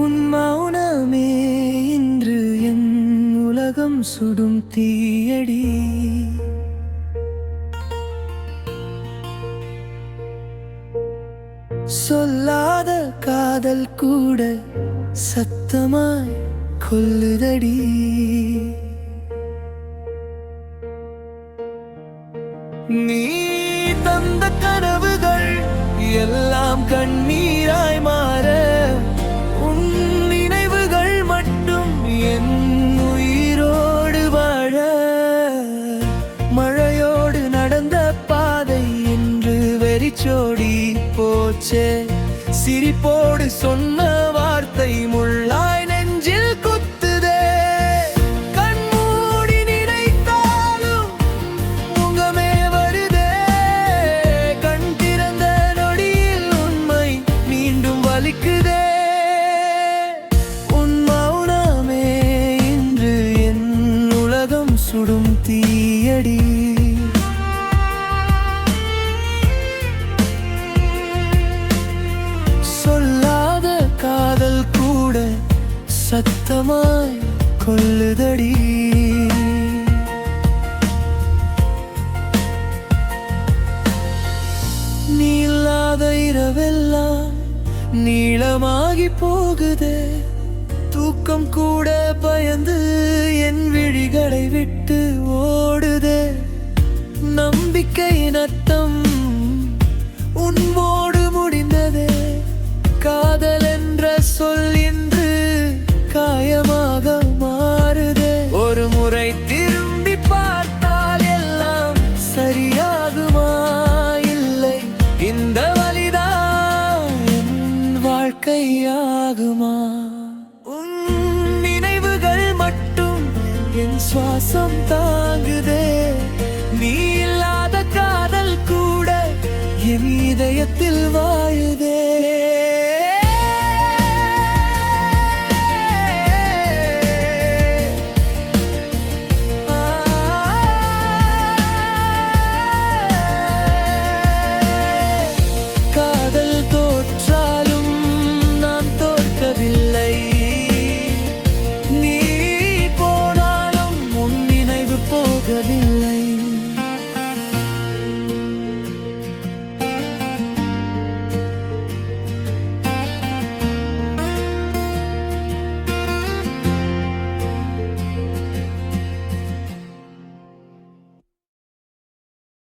உன் மௌனமே இன்று என் உலகம் சுடும் தீயடி. சொல்லாத காதல் கூட சத்தமாய் கொல்லுதடி. நீ தந்த கனவுகள் எல்லாம் கண்ணீராய் மாற உன் நினைவுகள் மட்டும் என் உயிரோடு வாழ. மழையோடு நடந்த பாதை என்று வெறிச்சோடி போச்சே. சிரிப்போடு சொன்ன சுடும் தீயடி. சொல்லாத காதல் கூட சத்தமாய் கொல்லுதடி நீ இல்லாத இரவெல்லாம் நீளமாகி போகுதே. தூக்கம் கூட பயந்து என் விழிகளை விட்டு ஓடுதே. நம்பிக்கையின் அர்த்தம் உன்மோடு முடிந்ததே. காதல் என்ற சொல் இன்று காயமாக மாறுதே. ஒரு முறை திரும்பி பார்த்தால் எல்லாம் சரியாகுமா? இல்லை இந்த வழிதான் வாழ்க்கையாகுமா உன் நினைவுகள் மட்டும் என் சுவாசம் தாங்குதே. நீ இல்லாத காதல் கூட என் இதயத்தில் வா